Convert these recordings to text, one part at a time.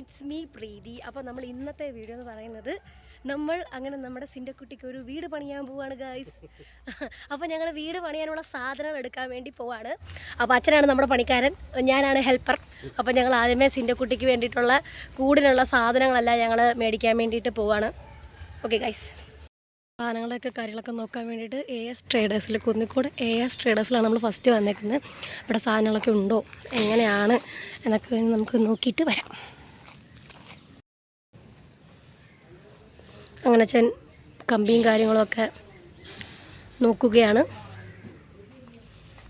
It's me പ്രീതി. അപ്പോൾ നമ്മൾ ഇന്നത്തെ വീഡിയോ എന്ന് പറയുന്നത് നമ്മൾ അങ്ങനെ നമ്മുടെ സിന്റെക്കുട്ടിക്ക് ഒരു വീട് പണിയാൻ പോവാണ് ഗായ്സ് അപ്പോൾ ഞങ്ങൾ വീട് പണിയാനുള്ള സാധനങ്ങൾ എടുക്കാൻ വേണ്ടി പോവാണ്. അപ്പോൾ അച്ഛനാണ് നമ്മുടെ പണിക്കാരൻ ഞാനാണ് ഹെൽപ്പർ. അപ്പോൾ ഞങ്ങൾ ആദ്യമേ സിന്റെക്കുട്ടിക്ക് വേണ്ടിയിട്ടുള്ള കൂടിനുള്ള സാധനങ്ങളെല്ലാം ഞങ്ങൾ മേടിക്കാൻ വേണ്ടിയിട്ട് പോവാണ്. ഓക്കെ ഗൈസ് സാധനങ്ങളൊക്കെ കാര്യങ്ങളൊക്കെ നോക്കാൻ വേണ്ടിയിട്ട് എ എസ് ട്രേഡേഴ്സിൽ കുന്നിക്കോട് എ എസ് ട്രേഡേഴ്സിലാണ് നമ്മൾ ഫസ്റ്റ് വന്നേക്കുന്നത്. ഇവിടെ സാധനങ്ങളൊക്കെ ഉണ്ടോ? എങ്ങനെയാണ്? എന്നൊക്കെ നമുക്ക് നോക്കിയിട്ട് വരാം. അങ്ങനെ അച്ഛൻ കമ്പിയും കാര്യങ്ങളൊക്കെ നോക്കുകയാണ്.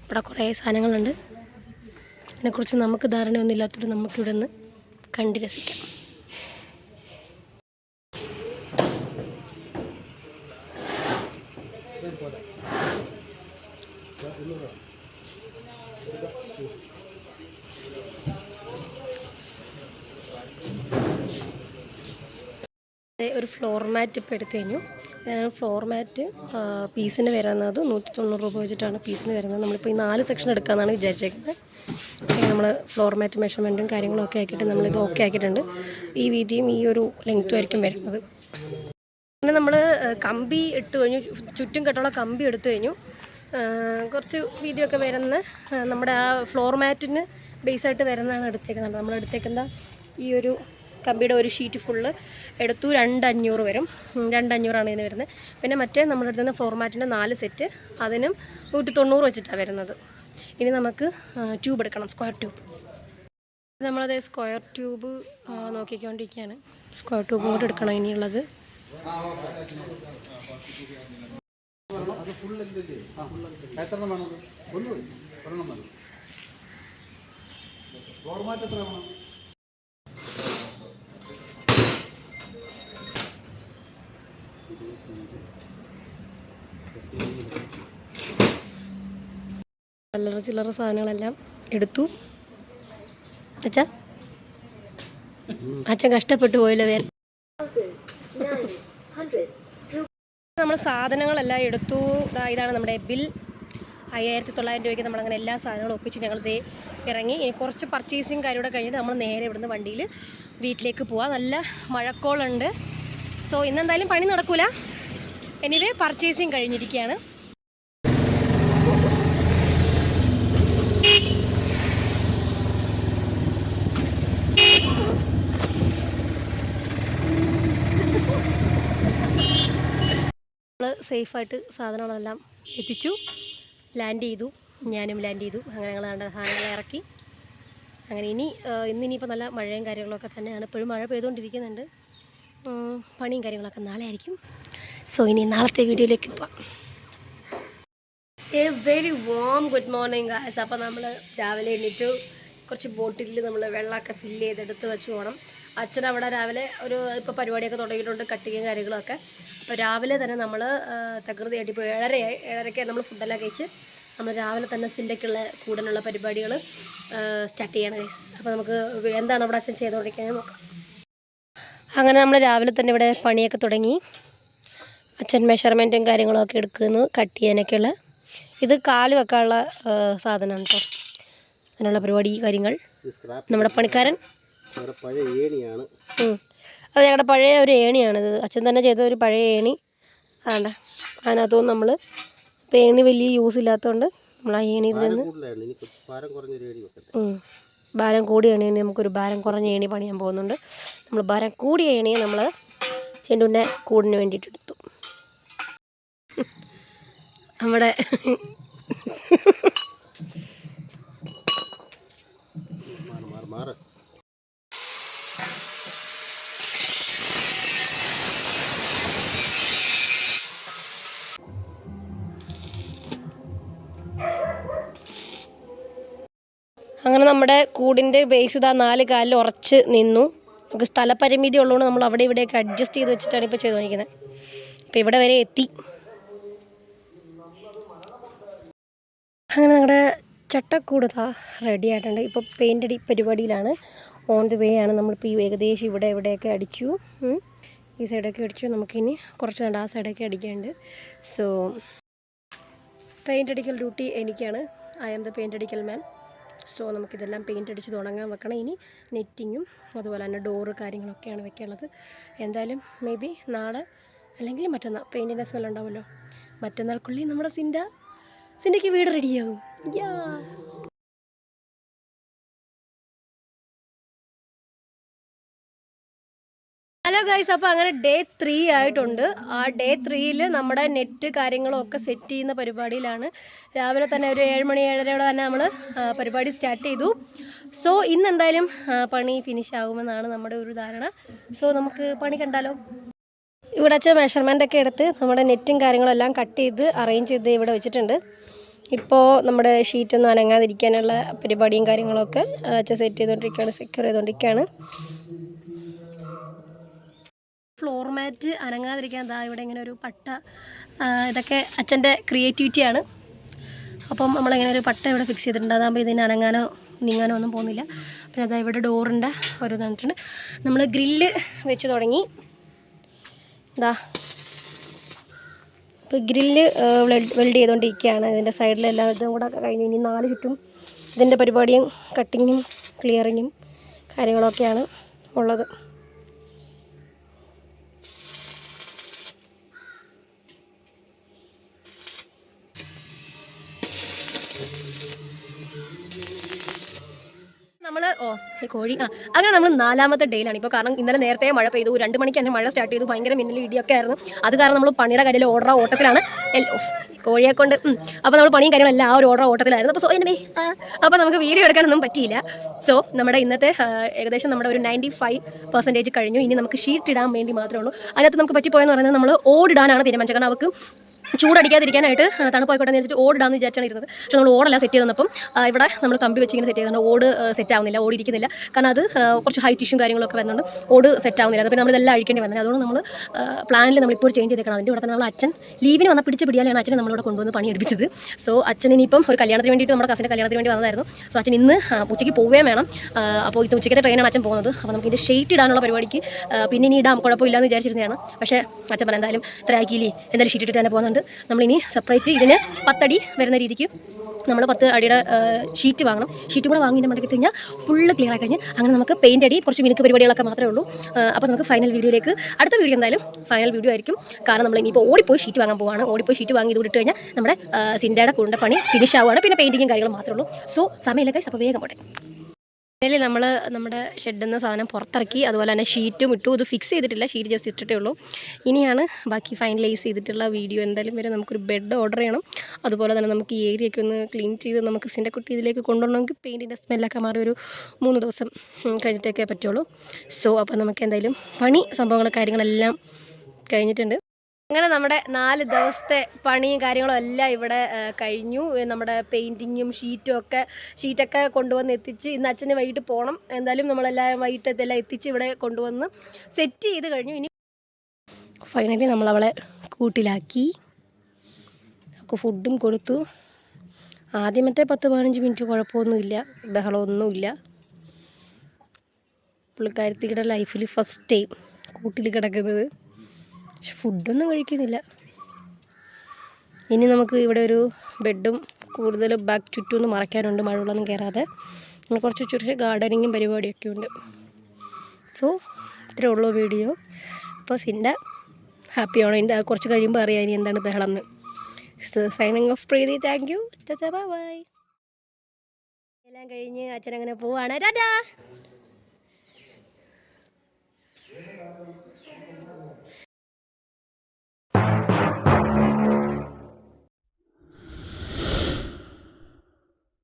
ഇവിടെ കുറേ സാധനങ്ങളുണ്ട്. അതിനെക്കുറിച്ച് നമുക്ക് ധാരണയൊന്നും ഇല്ലാത്തതുകൊണ്ട് നമുക്കിവിടെ നിന്ന് കണ്ടു രസിക്കാം. Thank ഒരു ഫ്ലോർ മാറ്റ് ഇപ്പോൾ എടുത്തു കഴിഞ്ഞു ഫ്ലോർ മാറ്റ് പീസിന് വരുന്നത് നൂറ്റി തൊണ്ണൂറ് രൂപ വെച്ചിട്ടാണ് പീസിന് വരുന്നത്. നമ്മളിപ്പോൾ ഈ നാല് സെക്ഷൻ എടുക്കാമെന്നാണ് വിചാരിച്ചേക്കുന്നത്. നമ്മൾ ഫ്ലോർ മാറ്റ് മെഷർമെന്റും കാര്യങ്ങളും ഒക്കെ ആക്കിയിട്ട് നമ്മളിത് ഓക്കെ ആക്കിയിട്ടുണ്ട്. ഈ വീതിയും ഈ ഒരു ലെങ്ത്തും ആയിരിക്കും വരുന്നത്. പിന്നെ നമ്മൾ കമ്പി ഇട്ട് കഴിഞ്ഞു. ചുറ്റും കെട്ടുള്ള കമ്പി എടുത്തു കഴിഞ്ഞു. കുറച്ച് വീതിയൊക്കെ വരുന്ന നമ്മുടെ ആ ഫ്ലോർ മാറ്റിന് ബേസായിട്ട് വരുന്നതാണ് എടുത്തേക്കുന്നത്. നമ്മൾ എടുത്തേക്കുന്ന ഈ ഒരു കമ്പിയുടെ ഒരു ഷീറ്റ് ഫുള്ള് എടുത്തു രണ്ടഞ്ഞൂറ് വരും. രണ്ടഞ്ഞൂറാണ് രണ്ട് ഇതിന് വരുന്നത്. പിന്നെ മറ്റേ നമ്മുടെ അടുത്ത് നിന്ന് ഫോർമാറ്റിന്റെ നാല് സെറ്റ് അതിനും നൂറ്റി തൊണ്ണൂറ് വെച്ചിട്ടാണ് വരുന്നത്. ഇനി നമുക്ക് ട്യൂബ് എടുക്കണം. Square tube. നമ്മളത് സ്ക്വയർ ട്യൂബ് നോക്കിക്കൊണ്ടിരിക്കുകയാണ്. സ്ക്വയർ ട്യൂബ് കൂടെ എടുക്കണം ഇനിയുള്ളത്. ഫോർമാറ്റ് എത്ര വേണം ചില്ലറ ചില്ലറ സാധനങ്ങളെല്ലാം എടുത്തു. അച്ഛാ? അച്ഛൻ കഷ്ടപ്പെട്ടു പോയല്ലോ വേറെ നമ്മൾ സാധനങ്ങളെല്ലാം എടുത്തു. ഇതാണ് നമ്മുടെ ബിൽ. അയ്യായിരത്തി തൊള്ളായിരം രൂപയ്ക്ക് നമ്മളങ്ങനെ എല്ലാ സാധനങ്ങളും ഒപ്പിച്ച് ഞങ്ങൾ ദേ ഇറങ്ങി. കുറച്ച് പർച്ചേസിങ് കാര്യമൂടെ കഴിഞ്ഞിട്ട് നമ്മൾ നേരെ ഇവിടുന്ന് വണ്ടിയിൽ വീട്ടിലേക്ക് പോവാം. നല്ല മഴക്കോളുണ്ട്. സോ ഇന്നെന്തായാലും പണി നടക്കൂല. എനിവേ പർച്ചേസിങ് കഴിഞ്ഞിരിക്കുകയാണ്. സേഫായിട്ട് സാധനങ്ങളെല്ലാം എത്തിച്ചു. ലാൻഡ് ചെയ്തു. ഞാനും ലാൻഡ് ചെയ്തു. അങ്ങനെ ഞങ്ങൾ സാധനങ്ങൾ ഇറക്കി. അങ്ങനെ ഇനി ഇന്ന് ഇനിയിപ്പോൾ നല്ല മഴയും കാര്യങ്ങളൊക്കെ തന്നെയാണ്. ഇപ്പോഴും മഴ പെയ്തുകൊണ്ടിരിക്കുന്നുണ്ട്. പണിയും കാര്യങ്ങളൊക്കെ നാളെ ആയിരിക്കും. സോ ഇനി നാളത്തെ വീഡിയോയിലേക്ക് പോവാം. A very warm good morning guys അപ്പോൾ നമ്മൾ രാവിലെ എണീറ്റു. കുറച്ച് ബോട്ടിലിൽ നമ്മൾ വെള്ളമൊക്കെ ഫില്ല് ചെയ്തെടുത്ത് വെച്ച് പോകണം അച്ഛൻ അവിടെ രാവിലെ ഒരു ഇപ്പോൾ പരിപാടിയൊക്കെ തുടങ്ങിയിട്ടുണ്ട് കട്ടിങ്ങും കാര്യങ്ങളൊക്കെ. അപ്പോൾ രാവിലെ തന്നെ നമ്മൾ തകൃതിയായിട്ട് ഇപ്പോൾ ഏഴരയായി. ഏഴരയ്ക്ക് നമ്മൾ ഫുഡെല്ലാം കഴിച്ച് നമ്മൾ രാവിലെ തന്നെ സിന്റെക്കുള്ള കൂടാനുള്ള പരിപാടികൾ സ്റ്റാർട്ട് ചെയ്യണം ഗൈസ് അപ്പോൾ നമുക്ക് എന്താണ് അവിടെ അച്ഛൻ ചെയ്തുകൊണ്ടിരിക്കുന്നത് നോക്കാം. അങ്ങനെ നമ്മൾ രാവിലെ തന്നെ ഇവിടെ പണിയൊക്കെ തുടങ്ങി. അച്ഛൻ മെഷർമെന്റും കാര്യങ്ങളൊക്കെ എടുക്കുന്നു കട്ട് ചെയ്യാനൊക്കെയുള്ള. ഇത് കാൽ വെക്കാനുള്ള സാധനമാണ് കേട്ടോ അതിനുള്ള പരിപാടി കാര്യങ്ങൾ. നമ്മുടെ പണിക്കാരൻ. അത് ഞങ്ങളുടെ പഴയ ഒരു ഏണിയാണിത് അച്ഛൻ തന്നെ ചെയ്ത ഒരു പഴയ ഏണി. അതാണ്ട അതിനകത്തുനിന്ന് നമ്മൾ ഇപ്പോൾ ഏണി വലിയ യൂസ് ഇല്ലാത്തതുകൊണ്ട് നമ്മൾ ആ ഏണിയിൽ നിന്ന് ഭാരം കൂടിയ ഏണി നമുക്കൊരു ഭാരം കുറഞ്ഞ ഏണി പണിയാൻ പോകുന്നുണ്ട്. നമ്മൾ ഭാരം കൂടിയ ഏണിയെ നമ്മൾ ചെണ്ടുവിന്റെ കൂടിന് വേണ്ടിയിട്ട് എടുത്തു. നമ്മുടെ അങ്ങനെ നമ്മുടെ കൂടിന്റെ ബേസ് ഇതാ നാല് കാലിൽ ഉറച്ച് നിന്നു. നമുക്ക് സ്ഥലപരിമിതി ഉള്ളതുകൊണ്ട് നമ്മൾ അവിടെ ഇവിടെയൊക്കെ അഡ്ജസ്റ്റ് ചെയ്ത് വെച്ചിട്ടാണ് ഇപ്പോൾ ചെയ്തുകൊണ്ടിരിക്കുന്നത്. അപ്പോൾ ഇവിടെ വരെ എത്തി. അങ്ങനെ ഞങ്ങളുടെ ചട്ടക്കൂട് ഇതാ റെഡി ആയിട്ടുണ്ട്. ഇപ്പോൾ പെയിന്റ് അടി പരിപാടിയിലാണ്. ഓൺ ദി വേ ആണ്. നമ്മളിപ്പോൾ ഈ ഏകദേശം ഇവിടെ ഇവിടെയൊക്കെ അടിച്ചു. ഈ സൈഡൊക്കെ അടിച്ചു. നമുക്കിനി കുറച്ച് നേരം ആ സൈഡൊക്കെ അടിക്കാനുണ്ട്. സോ പെയിന്റ് അടിക്കൽ ഡ്യൂട്ടി എനിക്കാണ്. ഐ ആം ദ പെയിന്റ് അടിക്കൽ മാൻ സോ നമുക്കിതെല്ലാം പെയിന്റ് അടിച്ച് തുടങ്ങാൻ വെക്കണം. ഇനി നെറ്റിങ്ങും അതുപോലെ തന്നെ ഡോറ് കാര്യങ്ങളൊക്കെയാണ് വെക്കാനുള്ളത്. എന്തായാലും മേ ബി നാളെ അല്ലെങ്കിൽ മറ്റന്നാൾ പെയിന്റിന്റെ സ്മെൽ ഉണ്ടാവുമല്ലോ. മറ്റന്നാൾക്കുള്ളിൽ നമ്മുടെ സിൻഡ സിൻഡയ്ക്ക് വീട് റെഡിയാവും. ഹലോ ഗൈസ് അപ്പോൾ അങ്ങനെ ഡേ ത്രീ ആയിട്ടുണ്ട്. ആ ഡേ ത്രീയിൽ നമ്മുടെ നെറ്റ് കാര്യങ്ങളും ഒക്കെ സെറ്റ് ചെയ്യുന്ന പരിപാടിയിലാണ്. രാവിലെ തന്നെ ഒരു ഏഴ് മണി ഏഴരയോടെ തന്നെ നമ്മൾ പരിപാടി സ്റ്റാർട്ട് ചെയ്തു. സോ ഇന്ന് എന്തായാലും പണി ഫിനിഷ് ആകുമെന്നാണ് നമ്മുടെ ഒരു ധാരണ. സോ നമുക്ക് പണി കണ്ടാലോ? ഇവിടെ അച്ഛൻ മെഷർമെന്റ് ഒക്കെ എടുത്ത് നമ്മുടെ നെറ്റും കാര്യങ്ങളും എല്ലാം കട്ട് ചെയ്ത് അറേഞ്ച് ചെയ്ത് ഇവിടെ വെച്ചിട്ടുണ്ട്. ഇപ്പോൾ നമ്മുടെ ഷീറ്റൊന്നും അനങ്ങാതിരിക്കാനുള്ള പരിപാടിയും കാര്യങ്ങളൊക്കെ അച്ഛൻ സെറ്റ് ചെയ്തുകൊണ്ടിരിക്കുകയാണ് സെക്യൂർ ചെയ്തുകൊണ്ടിരിക്കുകയാണ് ഫ്ലോർ മാറ്റ് അനങ്ങാതിരിക്കാൻ ദാ ഇവിടെ ഇങ്ങനെ ഒരു പട്ട ഇതൊക്കെ അച്ഛന്റെ ക്രിയേറ്റിവിറ്റിയാണ് അപ്പം നമ്മളിങ്ങനെ ഒരു പട്ട ഇവിടെ ഫിക്സ് ചെയ്തിട്ടുണ്ട്. അതാകുമ്പോൾ ഇതിന് അനങ്ങാനോ നീങ്ങാനോ ഒന്നും പോകുന്നില്ല. പിന്നെ അതാ ഇവിടെ ഡോറിന്റെ ഒരു തന്നിട്ടുണ്ട് നമ്മൾ ഗ്രില്ല് വെച്ച് തുടങ്ങി. ഇതാ ഇപ്പോൾ ഗ്രില്ല് വെൽഡ് ചെയ്തുകൊണ്ടിരിക്കുകയാണ് ഇതിന്റെ സൈഡിലെല്ലാം ഇതും കൂടെ കഴിഞ്ഞു ഇനി നാല് ചുറ്റും ഇതിന്റെ പരിപാടിയും കട്ടിങ്ങും ക്ലിയറിങ്ങും കാര്യങ്ങളൊക്കെയാണ് ഉള്ളത്. നമ്മൾ ഓ കോഴി ആ അങ്ങനെ നമ്മൾ നാലാമത്തെ ഡേയിലാണ്. ഇപ്പോൾ കാരണം ഇന്നലെ നേരത്തെ മഴ പെയ്തു. രണ്ട് മണിക്ക് തന്നെ മഴ സ്റ്റാർട്ട് ചെയ്തു. ഭയങ്കര മിന്നൽ ഇടിയൊക്കെ ആയിരുന്നു. അത് കാരണം നമ്മൾ പണിയുടെ കയ്യിൽ ഓർഡർ ഓട്ടത്തിലാണ്. കോഴിയെ കൊണ്ട് അപ്പോൾ നമ്മൾ പണിയും കാര്യങ്ങളെല്ലാം ആ ഒരു ഓർഡർ ഓട്ടത്തിലായിരുന്നു. അപ്പോൾ സോ എനിവേ അപ്പോൾ നമുക്ക് വീഡിയോ എടുക്കാനൊന്നും പറ്റിയില്ല. സോ നമ്മുടെ ഇന്നത്തെ ഏകദേശം നമ്മുടെ ഒരു നയന്റി ഫൈവ് പെർസെന്റേജ് കഴിഞ്ഞു. ഇനി നമുക്ക് ഷീറ്റ് ഇടാൻ വേണ്ടി മാത്രമേ ഉള്ളൂ. അതിനകത്ത് നമുക്ക് പറ്റിപ്പോയെന്ന് പറയുന്നത് നമ്മൾ ഓടിടാനാണ് തീരുമാനിച്ചത്. കാരണം അവർക്ക് ചൂടടിക്കാതിരിക്കാനായിട്ട് തണുപ്പായിക്കോട്ടെ എന്ന് വെച്ചിട്ട് ഓടിടാന്ന് വിചാരിച്ചാണ് ഇരുന്നത്. പക്ഷേ നമ്മൾ ഓടല്ല സെറ്റ് ചെയ്ത് തന്നപ്പം ഇവിടെ നമ്മൾ കമ്പി വെച്ച് ഇങ്ങനെ സെറ്റ് ചെയ്തുകൊണ്ട് ഓട് സെറ്റ് ആവുന്നില്ല ഓടിയിരിക്കുന്നില്ല. കാരണം അത് കുറച്ച് ഹൈറ്റ് ഇഷ്യൂം കാര്യങ്ങളൊക്കെ വരുന്നുണ്ട്. ഓട് സെറ്റ് ആവുന്നില്ല. അപ്പോൾ നമ്മൾ ഇതെല്ലാം അഴിക്കേണ്ടി വന്നത് അതുകൊണ്ട് നമ്മൾ പ്ലാനിൽ നമ്മളിപ്പോൾ ചേഞ്ച് ചെയ്തേക്കണം. അതിന്റെ ഇവിടെ തന്നെ നമ്മൾ അച്ഛൻ ലീവിന് വന്ന പിടിച്ച് പിടിയാലാണ് അച്ഛനെ നമ്മളിവിടെ കൊണ്ടുവന്ന് പണിയെടുപ്പിച്ചത്. സോ അച്ഛൻ ഇനിയിപ്പം ഒരു കല്യാണത്തിന് വേണ്ടിയിട്ട് നമ്മുടെ കസിന്റെ കല്യാണത്തിന് വേണ്ടി വന്നതായിരുന്നു. സോ അച്ഛൻ ഇന്ന് ഉച്ചയ്ക്ക് പോവുകയും വേണം. അപ്പോൾ ഇത് ഉച്ചയ്ക്കത്തെ ട്രെയിനാണ് അച്ഛൻ പോകുന്നത്. അപ്പോൾ നമുക്ക് ഇതിന്റെ ഷെയ്റ്റ് ഇടാനുള്ള പരിപാടിക്ക് പിന്നെ ഇനി ഇടാം. കുഴപ്പമില്ല എന്ന് വിചാരിച്ചിരുന്നതാണ്. പക്ഷേ അച്ഛൻ പറഞ്ഞാലും എന്തായാലും ഇത്ര ആക്കിയില്ലേ എന്തായാലും ഷീറ്റ് ഇട്ടിട്ട് തന്നെ പോകുന്നുണ്ട്. നമ്മളിനി സെപ്പറേറ്റ് ഇതിന് പത്തടി വരുന്ന രീതിക്ക് നമ്മൾ പത്ത് അടിയുടെ ഷീറ്റ് വാങ്ങണം. ഷീറ്റ് കൂടെ വാങ്ങി മടക്കി കഴിഞ്ഞാൽ ഫുള്ള് ക്ലിയർ ആയി കഴിഞ്ഞ് അങ്ങനെ നമുക്ക് പെയിന്റ് അടി കുറച്ച് മിനുക്ക് പരിപാടികളൊക്കെ മാത്രമേ ഉള്ളൂ. അപ്പോൾ നമുക്ക് ഫൈനൽ വീഡിയോയിലേക്ക് അടുത്ത വീഡിയോ എന്തായാലും ഫൈനൽ വീഡിയോ ആയിരിക്കും. കാരണം നമ്മൾ ഇനിയിപ്പോൾ ഓടിപ്പോയി ഷീറ്റ് വാങ്ങാൻ പോവാണ്. ഓടിപ്പോയി ഷീറ്റ് വാങ്ങി ഇത് ഇട്ട് കഴിഞ്ഞാൽ നമ്മുടെ സിൻഡയുടെ കൂടിന്റെ പണി ഫിനിഷ് ആവുകയാണ്. പിന്നെ പെയിന്റിങ്ങും കാര്യങ്ങളും മാത്രമേ ഉള്ളൂ. സോ സമയമില്ല കൈസ് അപ്പോൾ വേഗം പോട്ടെ. ഫൈനലി നമ്മൾ നമ്മുടെ ഷെഡിൽ നിന്ന് സാധനം പുറത്തിറക്കി അതുപോലെ തന്നെ ഷീറ്റും ഇട്ടു. ഇത് ഫിക്സ് ചെയ്തിട്ടില്ല ഷീറ്റ് ജസ്റ്റ് ഇട്ടിട്ടേ ഉള്ളൂ. ഇനിയാണ് ബാക്കി ഫൈനലൈസ് ചെയ്തിട്ടുള്ള വീഡിയോ എന്തായാലും വരെ നമുക്കൊരു ബെഡ് ഓർഡർ ചെയ്യണം. അതുപോലെ തന്നെ നമുക്ക് ഈ ഏരിയ ഒക്കെ ഒന്ന് ക്ലീൻ ചെയ്ത് നമുക്ക് സിന്റെ കുട്ടി ഇതിലേക്ക് കൊണ്ടുവരണമെങ്കിൽ പെയിന്റിന്റെ സ്മെല്ലൊക്കെ മാറി ഒരു മൂന്ന് ദിവസം കഴിഞ്ഞിട്ടൊക്കെ പറ്റുള്ളൂ. സോ അപ്പോൾ നമുക്ക് എന്തായാലും പണി സംഭവങ്ങൾ കാര്യങ്ങളെല്ലാം കഴിഞ്ഞിട്ടുണ്ട്. അങ്ങനെ നമ്മുടെ നാല് ദിവസത്തെ പണിയും കാര്യങ്ങളും എല്ലാം ഇവിടെ കഴിഞ്ഞു. നമ്മുടെ പെയിന്റിങ്ങും ഷീറ്റും ഒക്കെ ഷീറ്റൊക്കെ കൊണ്ടുവന്ന് എത്തിച്ച് ഇന്ന് അച്ഛന് വൈകിട്ട് പോകണം എന്തായാലും നമ്മളെല്ലാം വൈകിട്ട് ഇതെല്ലാം എത്തിച്ച് ഇവിടെ കൊണ്ടുവന്ന് സെറ്റ് ചെയ്ത് കഴിഞ്ഞു. ഇനി ഫൈനലി നമ്മളവളെ കൂട്ടിലാക്കി. അപ്പോൾ ഫുഡും കൊടുത്തു. ആദ്യമത്തെ പത്ത് പതിനഞ്ച് മിനിറ്റ് കുഴപ്പമൊന്നുമില്ല. ബഹളമൊന്നുമില്ല. പുള്ളിക്കാരത്തിയുടെ ലൈഫിൽ ഫസ്റ്റ് ടൈം കൂട്ടിൽ കിടക്കുന്നത്. പക്ഷെ ഫുഡൊന്നും കഴിക്കുന്നില്ല. ഇനി നമുക്ക് ഇവിടെ ഒരു ബെഡും കൂടുതൽ ബാക്ക് ചുറ്റുമൊന്നും മറയ്ക്കാനുണ്ട് മഴവെള്ളമൊന്നും കയറാതെ. അങ്ങനെ കുറച്ച് കുറച്ച് ഗാർഡനിങ്ങും പരിപാടിയൊക്കെ ഉണ്ട്. സോ ഇത്രേ ഉള്ളൂ വീഡിയോ. അപ്പോൾ സിന്റെ ഹാപ്പിയാണോ? ഇതിന്റെ കുറച്ച് കഴിയുമ്പോൾ അറിയാം ഇനി എന്താണ് ബഹളം എന്ന് signing off Preethi. Thank you. Bye bye. എല്ലാം കഴിഞ്ഞ് അച്ഛൻ അങ്ങനെ പോവാണ്. ടാറ്റാ!